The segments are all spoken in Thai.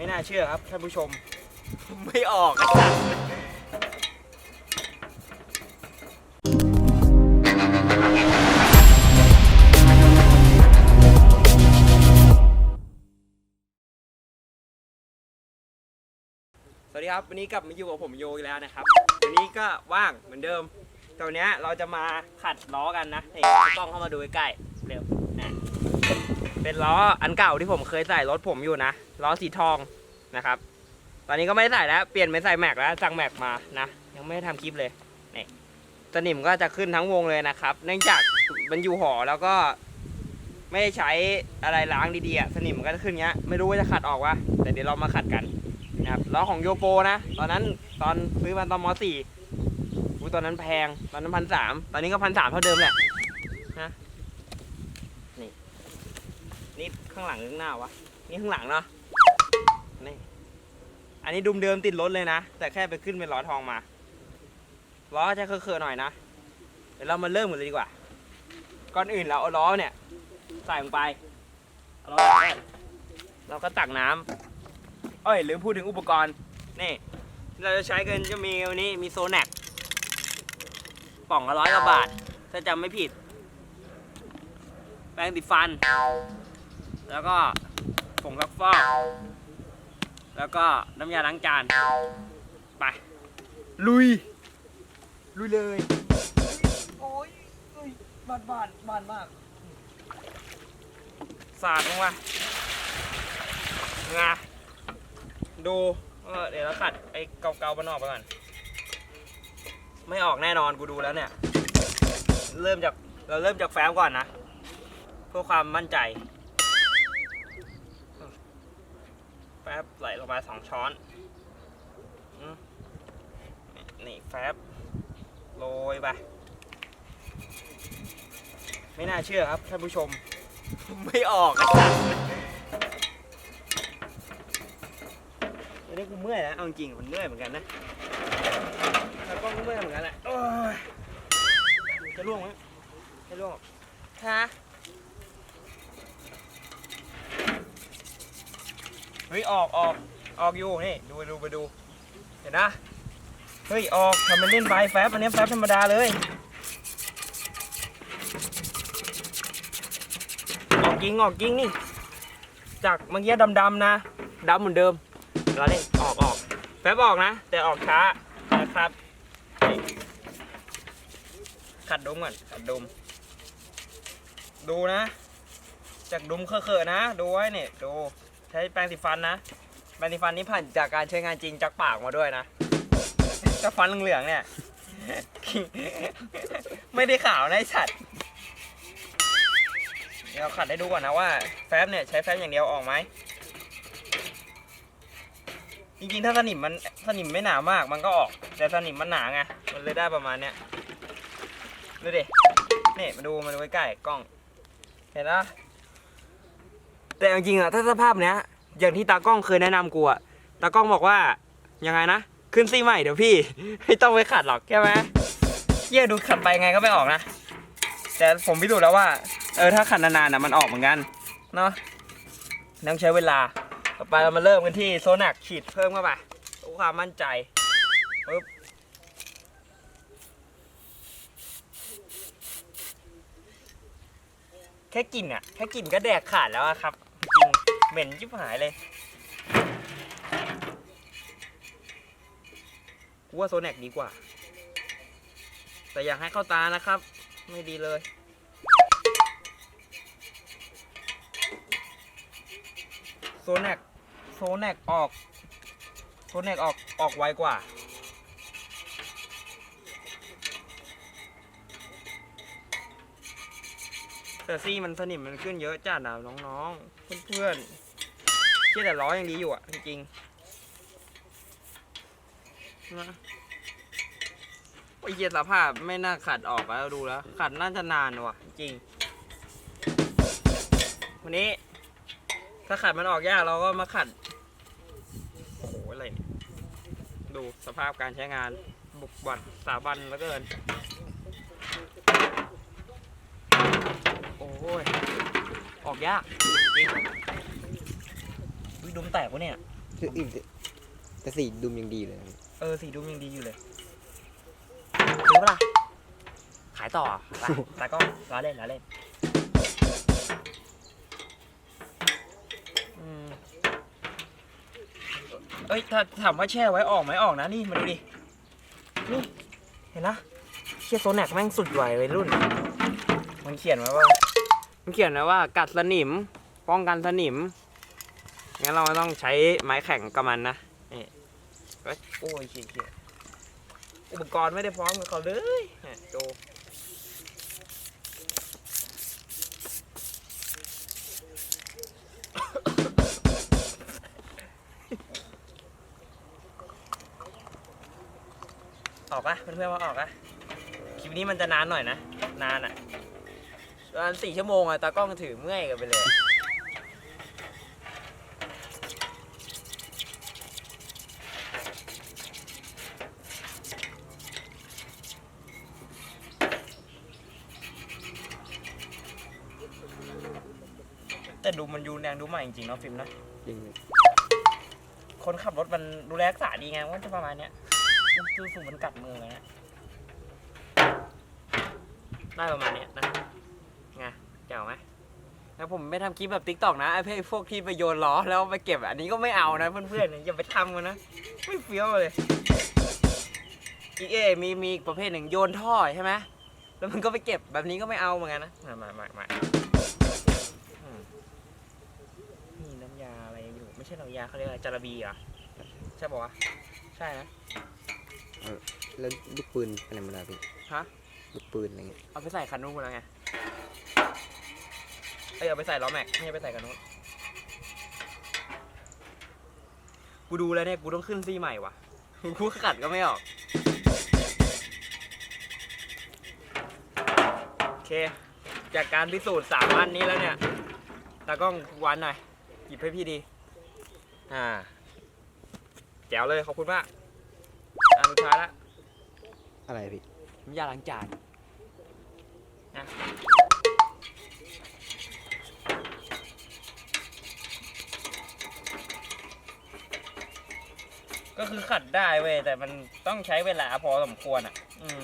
ไม่น่าเชื่อครับท่านผู้ชม ไม่ออกอ้สัตว์สวัสดีครับ วันนี้กลับมาอยู่กับผมโยอีกแล้วนะครับ วันนี้ก็ว่างเหมือนเดิมแต่วันนี้เราจะมาขัดล้อกันนะนี่กล้องเข้ามาดูใกล้ๆเร็ว เป็นล้ออันเก่าที่ผมเคยใส่รถผมอยู่นะล้อสีทองนะครับ ตอนนี้ก็ไม่ได้ใส่แล้วเปลี่ยนเป็นใส่แม็กแล้วสั่งแม็กมานะ ยังไม่ได้ทำคลิปเลยนี่สนิมก็จะขึ้นทั้งวงเลยนะครับ เนื่องจากมันอยู่หอแล้วก็ไม่ได้ใช้อะไรล้างดีๆสนิมมันก็จะขึ้นเงี้ยไม่รู้ว่าจะขัดออกวะแต่เดี๋ยวเรามาขัดกันนะครับล้อของโยโปนะ ตอนนั้นตอนซื้อมาตอนม .4 อุ้ยตอนนั้นแพงตอนนั้นพันสามตอนนี้ก็พันสามเท่าเดิมแหละนะนี่นี่ ข้างหลังหรือข้างหน้าวะ นี่ข้างหลังเนาะ นี่ อันนี้ดุมเดิมติดรถเลยนะ แต่แค่ไปขึ้นเป็นล้อทองมา ล้อจะเคอะๆหน่อยนะ เดี๋ยวเรามาเริ่มกันเลยดีกว่า ก่อนอื่นเราเอาล้อเนี่ยใส่ลงไปเอาล้อไปเราก็ตักน้ำเอ้ยลืมพูดถึงอุปกรณ์นี่ที่ เราจะใช้กันจะมีวันนี้มีโซแนกป่องละร้อยกว่าบาท ถ้าจำไม่ผิด แปรงติดฟัน แล้วก็ผงซักฟอก แล้วก็น้ำยาล้างจาน ไป ลุย ลุยเลย โอ้ยเอ้ยบานบานบานมาก สาดลงมาไงดูเออเดี๋ยวเราขัดไอ้เกาๆมันออกไปก่อน ไม่ออกแน่นอนกูดูแล้วเนี่ย เริ่มจากเราเริ่มจากแฟ้มก่อนนะ เพื่อความมั่นใจ บไหลลงมาสองช้อนนี่แฟบโรยไปไม่น่าเชื่อครับท่านผู้ชม ไม่ออกวันนี้กูเมื่อยแล้วเอาจริงมันเมื่อยเหมือนกันนะแล้วก็เมื่อยเหมือนกันแหละจะล่วงไหมไม่ล่วงฮะ เฮ้ยออกออกออกอยู่นี่ดูดูไปดูเห็นนะเฮ้ยออกทำเป็นเล่นใบแฟบอันนี้แฟบธรรมดาเลยออกยิงออกยิงนี่จากเมื่อกี้ดำๆนะดำเหมือนเดิมเราเล่ออกออกแฟบออกนะ แต่ออกช้านะครับขัดดมก่อนขัดดม ดูนะ จากดุมเคอะๆนะ ดูไว้เนี่ยดู ใช้แปรงสีฟันนะ แปรงสีฟันนี้ผ่านจากการใช้งานจริงจากปากมาด้วยนะเจะฟันเหลืองๆเนี่ย ไม่ได้ขาวนะไอสัตว์เดี๋ยวขัดให้ดูก่อนนะว่าแฟบเนี่ยใช้แฟบอย่างเดียวออกไหม จริงๆ ถ้าสนิมมันสนิมไม่หนามากมันก็ออก แต่สนิมมันหนาไง มันเลยได้ประมาณเนี้ย ดูดิ นี่มาดูมาดูใกล้ๆกล้อง เห็นปะ แต่จริงๆอะถ้าสภาพเนี้ยอย่างที่ตากล้องเคยแนะนำกูอะตากล้องบอกว่ายังไงนะ ขึ้นซี่ใหม่เดี๋ยวพี่ ไม่ต้องไปขัดหรอกใช่ไหมเยี่ยดูขัดไปไงก็ไม่ออกนะ แต่ผมพิสูจน์แล้วว่า เออถ้าขัดนานๆอะมันออกเหมือนกันเนาะต้องใช้เวลาต่อไปเรามาเริ่มกันที่โซนักฉีดเพิ่มเข้าไปเพื่อความมั่นใจปึ๊บแค่กลิ่นอะแค่กลิ่นก็แดกขาดแล้วอะครับ เหม็นชิบหายเลยกูว่าโซแนกดีกว่า แต่อยากให้เข้าตานะครับ ไม่ดีเลยโซแนกโซแนกออกโซแนกออกออกไวกว่าแต่ซี่มันสนิมมันขึ้นเยอะจัดนะน้องๆ เพื่อนๆ เชื่อแต่ล้อยังดีอยู่อะ จริงๆนะโอ้ยเหี้ยสภาพไม่น่าขัดออกแล้วดูแล้ว ขัดน่าจะนานว่ะ จริง วันนี้ ถ้าขัดมันออกยากเราก็มาขัด โอ้โหอะไรเนี่ยดูสภาพการใช้งานบุกบัดสาบันแล้วเกิน โอ้ย ออกยากจริง วิดุมแตกวะเนี่ย คืออีกแต่สีดุมยังดีเลยนะพี่เออสีดุมยังดีอยู่เลยซื้อปะล่ะขายต่อไปแต่ก็ล้อเล่นล้อเล่นอืมเอ้ยถ้าถามว่าแช่ไว้ออกไหมออกนะนี่มาดูดิ นี่เห็นนะเชียโซแนกแม่งสุดไหววัยรุ่น มันเขียนไว้ว่า มันเขียนไว้ว่ากัดสนิม ป้องกันสนิม งั้นเราต้องใช้ไม้แข็งกับมันนะนี่เอ้ยโอ้ยเขียเขียอุปกรณ์ไม่ได้พร้อมกับเขาเลยเนี่ยดูออกปะเพื่อนๆว่าออกปะคลิปนี้มันจะนานหน่อยนะ นานอะประมาณสี่ชั่วโมงอะตากล้องถือเมื่อยกันไปเลย แต่ดูมันยูแดงดูใหม่จริงๆเนาะฟิล์มนะจริงคนขับรถมันดูแลรักษาดีไงว่าจะประมาณเนี้ยมันคือฝุ่นมันกัดมือไงฮะได้ประมาณเนี้ยนะไงเจ๋วไหมแล้วผมไม่ทำคลิปแบบติ๊กตอกนะไอ้พวกที่ไปโยนล้อแล้วไปเก็บอันนี้ก็ไม่เอานะเพื่อนๆอย่าไปทำกันนะไม่เฟี้ยวเลยอีกเอมีมีอีกประเภทหนึ่งโยนท่อใช่ไหมแล้วมันก็ไปเก็บแบบนี้ก็ไม่เอาเหมือนกันนะมามามา อยู่ไม่ใช่น้ำยาเขาเรียกอะไรจาระบีเหรอใช่ปะวะใช่นะแล้วลูกปืนอะไรมาล่ะพี่ฮะลูกปืนอะไรเงี้ยเอาไปใส่คันนู้นแล้วไงเอ้ยเอาไปใส่ล้อแม็กไม่ใช่ไปใส่คันนู้นกูดูแล้วเนี่ยกูต้องขึ้นซี่ใหม่ว่ะกูขัดก็ไม่ออกโอเค จากการพิสูจน์สามอันนี้แล้วเนี่ยตากล้องวันหน่อยหยิบให้พี่ดี อ่าแจ๋วเลยขอบคุณมากอันสุดท้ายละอะไรพี่น้ำยาล้างจานนะก็คือขัดได้เว้ยแต่มันต้องใช้เวลาพอสมควรอะ อืม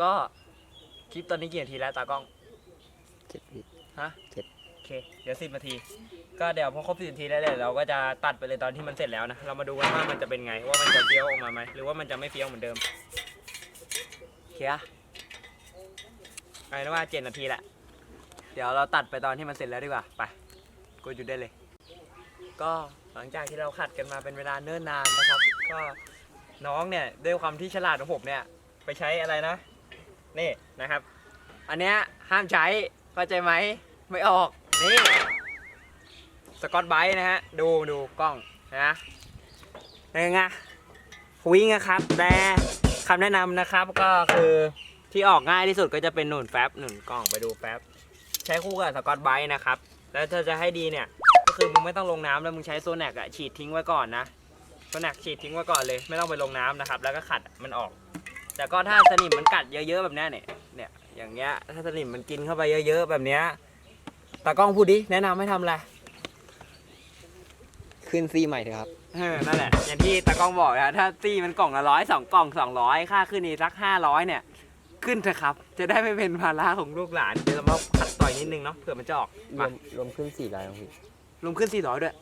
ก็คลิปตอนนี้กี่นาทีแล้วตากล้องเจ็ดพี่ ฮะเจ็ด โอเค เดี๋ยวสิบนาที ก็เดี๋ยวพอครบสิบนาทีแล้วเดี๋ยวเราก็จะตัดไปเลยตอนที่มันเสร็จแล้วนะ เรามาดูกันว่ามันจะเป็นไง ว่ามันจะเฟี้ยวออกมาไหม หรือว่ามันจะไม่เฟี้ยวเหมือนเดิมโอเคอะเอาเป็นว่าเจ็ดนาทีแหละ เดี๋ยวเราตัดไปตอนที่มันเสร็จแล้วดีกว่า ไป กูหยุดได้เลย ก็หลังจากที่เราขัดกันมาเป็นเวลาเนิ่นนานนะครับ ก็น้องเนี่ยด้วยความที่ฉลาดของผมเนี่ย ไปใช้อะไรนะ นี่นะครับ อันเนี้ยห้ามใช้เข้าใจไหม ไม่ออก นี่สกอตไบรท์นะฮะ ดูดูกล้องนะเป็นไงวิ่งอะครับ แต่คำแนะนำนะครับก็คือที่ออกง่ายที่สุดก็จะเป็นหนุนแฟบหนุนกล้องไปดูแฟบใช้คู่กับสกอตไบรท์นะครับ แล้วถ้าจะให้ดีเนี่ย ก็คือมึงไม่ต้องลงน้ำแล้วมึงใช้โซแนกอะฉีดทิ้งไว้ก่อนนะโซแนกฉีดทิ้งไว้ก่อนเลย ไม่ต้องไปลงน้ำนะครับ แล้วก็ขัดมันออก แต่ก็ถ้าสนิมมันกัดเยอะๆแบบนี้เนี่ยเนี่ยอย่างเงี้ยถ้าสนิมมันกินเข้าไปเยอะๆแบบเนี้ย ตากล้องพูดดิ แนะนำให้ทำอะไรขึ้นซี่ใหม่เถอะครับ เออนั่นแหละ อย่างที่ตากล้องบอกนะถ้าซี่มันกล่องละร้อยสองกล่องสองร้อยค่าขึ้นนี่สักห้าร้อยเนี่ย ขึ้นเถอะครับ จะได้ไม่เป็นภาระของลูกหลาน เดี๋ยวเรามาขัดต่อยนิดนึงเนาะเผื่อมันจะออกรมาวมรวมขึ้นสี่ร้อยครับพี่ ลงขึ้นสี่ร้อยด้วย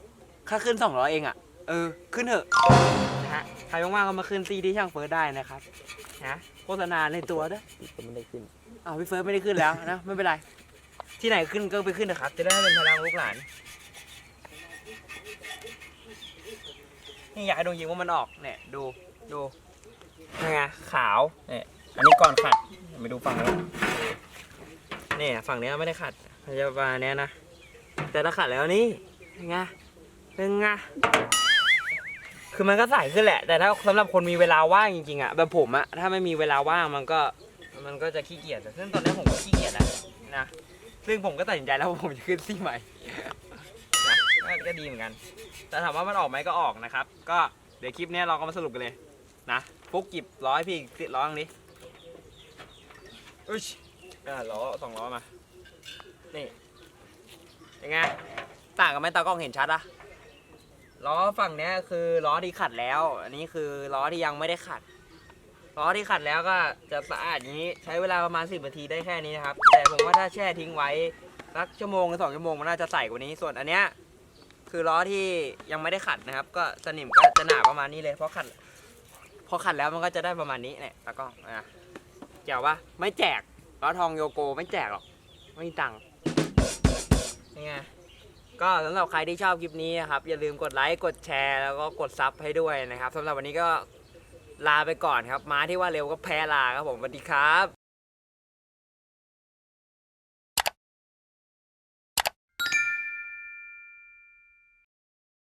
ค่าขึ้นสองร้อยเองอะ เออ ขึ้นเถอะนะฮะใครว่างๆก็มาขึ้นซีที่ช่างเฟิร์สได้นะครับนะโฆษณาในตัวด้วยพี่ก็ไม่ได้ขึ้นอ้าวพี่เฟิร์สไม่ได้ขึ้นแล้วนะ ไม่เป็นไร ที่ไหนขึ้นก็ไปขึ้นนะครับ จะได้เป็นพลังลูกหลาน นี่อยากให้ดูจริงว่ามันออก เนี่ย ดู ดูนี่ไงขาว เนี่ย อันนี้ก่อนขัดไปดูฝั่งนี้นี่ยฝั่งนี้ไม่ได้ขัดมันจะมาเนี้ยนะ แต่ถ้าขัดแล้วนี่เป็นไงเป็นไงคือมันก็ใสขึ้นแหละ แต่ถ้าสำหรับคนมีเวลาว่างจริงๆอะแบบผมอะถ้าไม่มีเวลาว่างมันก็มันก็จะขี้เกียจแต่ซึ่งตอนนี้ผมก็ขี้เกียจแล้วนะ ซึ่งผมก็ตัดสินใจแล้วว่าผมจะขึ้นซี่ใหม่ นะก็ก็ดีเหมือนกัน แต่ถามว่ามันออกไหมก็ออกนะครับ ก็เดี๋ยวคลิปเนี้ยเราก็มาสรุปกันเลยนะฟุกกิบร้อยพี่ติดร้อยตรงนี้อุ้ยอ่าล้อสองล้อมา นี่ยังไงต่างกันไหมตากล้องเห็นชัดอะล้อฝั่งเนี้ยคือล้อที่ขัดแล้ว อันนี้คือล้อที่ยังไม่ได้ขัด ล้อที่ขัดแล้วก็จะสะอาดอย่างนี้ใช้เวลาประมาณ 10นาทีได้แค่นี้นะครับ แต่ผมว่าถ้าแช่ทิ้งไว้สักชั่วโมงหรือสองชั่วโมงมันน่าจะใสกว่านี้ส่วนอันเนี้ยคือล้อที่ยังไม่ได้ขัดนะครับ ก็สนิมก็จะหนาประมาณนี้เลยเพราะขัดพอขัดแล้วมันก็จะได้ประมาณนี้เนี่ยตากล้องนะเจ๋วปะไม่แจกล้อทองโยโกไม่แจกหรอกไม่มีตังค์นี่ไงก็สำหรับใครที่ชอบคลิปนี้นะครับ อย่าลืมกดไลค์กดแชร์แล้วก็กดซับให้ด้วยนะครับสำหรับวันนี้ก็ ลาไปก่อนครับ ม้าที่ว่าเร็วก็แพ้ลาครับผมสวัสดีครับ